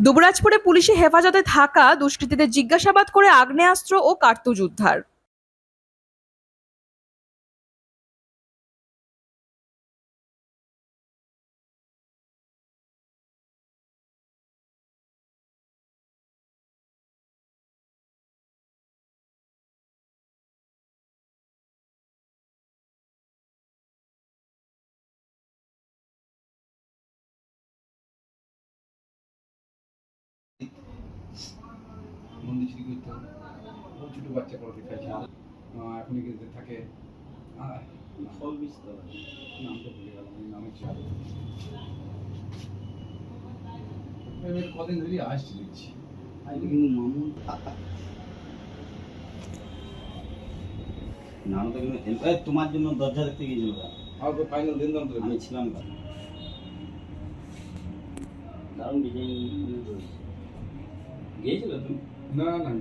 দুবরাজপুরে পুলিশি হেফাজতে থাকা দুষ্কৃতীদের জিজ্ঞাসাবাদ করে আগ্নেয়াস্ত্র ও কার্তুজ উদ্ধার। করতো ছোটো বাচ্চা পড়াতে খাইছে এখন কিন্তু থাকে। ফল নামটা ভুলে গেলাম নামের এবার কদিন ধরে আসছে দেখছি। তোমার জন্য দরজা দেখতে গিয়েছিল ওরা। ফাইনাল দিন আমি ছিলাম দারুণ ডিজাইন গিয়েছিল তুমি? না না